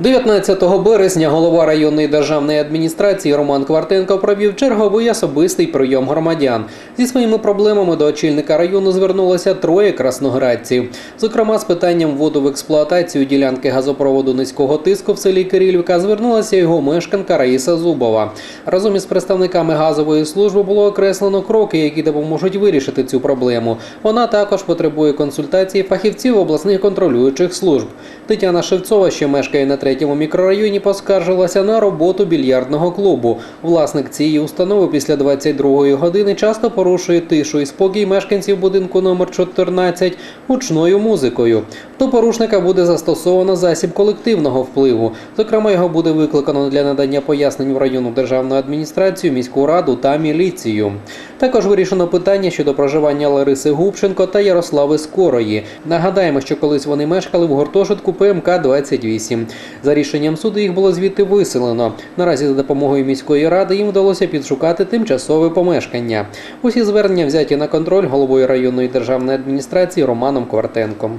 19 березня голова районної державної адміністрації Роман Квартенко провів черговий особистий прийом громадян. Зі своїми проблемами до очільника району звернулося троє красноградців. Зокрема, з питанням вводу в експлуатацію ділянки газопроводу низького тиску в селі Кирилівка звернулася його мешканка Раїса Зубова. Разом із представниками газової служби було окреслено кроки, які допоможуть вирішити цю проблему. Вона також потребує консультації фахівців обласних контролюючих служб. Тетяна Шевцова, що мешкає на третьому мікрорайоні, поскаржилася на роботу більярдного клубу. Власник цієї установи після 22-ї години часто порушує тишу і спокій мешканців будинку номер 14 гучною музикою. До порушника буде застосовано засіб колективного впливу. Зокрема, його буде викликано для надання пояснень в районну державну адміністрацію, міську раду та міліцію. Також вирішено питання щодо проживання Лариси Губченко та Ярослави Скорої. Нагадаємо, що колись вони мешкали в гуртожитку ПМК 28 За рішенням суду їх було звідти виселено. Наразі за допомогою міської ради їм вдалося підшукати тимчасове помешкання. Усі звернення взяті на контроль головою районної державної адміністрації Романом Квартенком.